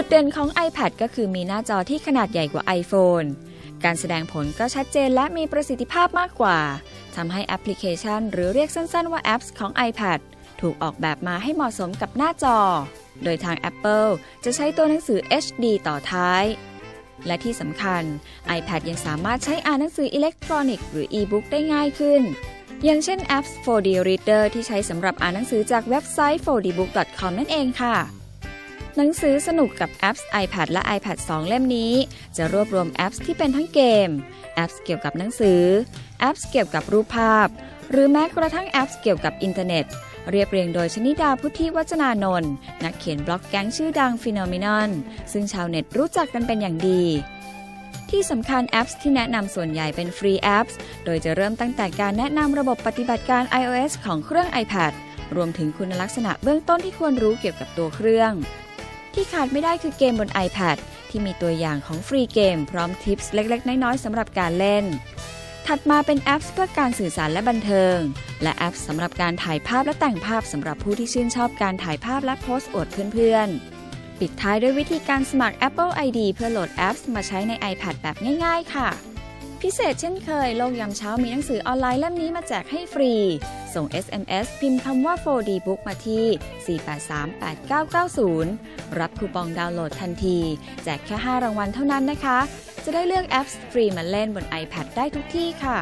จุดเด่นของ iPad ก็คือมีหน้าจอที่ขนาดใหญ่กว่า iPhone การแสดงผลก็ชัดเจนและมีประสิทธิภาพมากกว่าทำให้แอปพลิเคชัน หรือเรียกสั้นๆว่าแอปของ iPad ถูกออกแบบมาให้เหมาะสมกับหน้าจอ โดยทาง Apple จะใช้ตัวหนังสือ HD ต่อท้าย และที่สำคัญ iPad ยังสามารถใช้อ่านหนังสืออิเล็กทรอนิกส์หรือ e-book ได้ง่ายขึ้น อย่างเช่นแอป 4D Reader ที่ใช้สำหรับอ่านหนังสือจากเว็บไซต์ 4dbook.com นั่นเองค่ะ หนังสือสนุกกับแอป iPad และ iPad 2 เล่มนี้ จะรวบรวมแอปที่เป็นทั้งเกม แอปเกี่ยวกับหนังสือ แอปเกี่ยวกับรูปภาพ หรือแม้กระทั่งแอปเกี่ยวกับอินเทอร์เน็ต เรียบเรียงโดยชนิดาพุทธิวัจนานนท์นักเขียนบล็อกแก๊งชื่อดังฟิโนมินอนซึ่งชาวเน็ตรู้จักกันเป็นอย่างดีที่สำคัญแอปที่แนะนำส่วนใหญ่เป็นฟรีแอปโดยจะเริ่มตั้งแต่การแนะนำระบบปฏิบัติการ iOS ของเครื่อง iPad รวมถึงคุณลักษณะเบื้องต้นที่ควรรู้เกี่ยวกับตัวเครื่อง ที่ขาดไม่ได้คือเกมบน iPad ที่มีตัวอย่างของฟรีเกม พร้อมทิปส์เล็ก ๆ น้อย ๆสำหรับการเล่น ถัดมาเป็นแอปเพื่อการสื่อสารและบันเทิง และแอปสำหรับการถ่ายภาพและแต่งภาพสำหรับผู้ที่ชื่นชอบการถ่ายภาพและโพสต์อวดเพื่อนๆ ปิดท้ายด้วยวิธีการสมัคร Apple ID เพื่อโหลดแอปมาใช้ใน iPad แบบง่าย ๆ ค่ะ พิเศษเช่นเคย โลกยามเช้ามีหนังสือออนไลน์เล่มนี้มาแจกให้ฟรี ส่ง SMS พิมพ์คำว่า 4D Book มาที่ 4838990 รับคูปองดาวน์โหลดทันที แจกแค่ 5 รางวัลเท่านั้นนะคะ จะได้เลือกแอปฟรีมาเล่นบน iPad ได้ทุกที่ค่ะ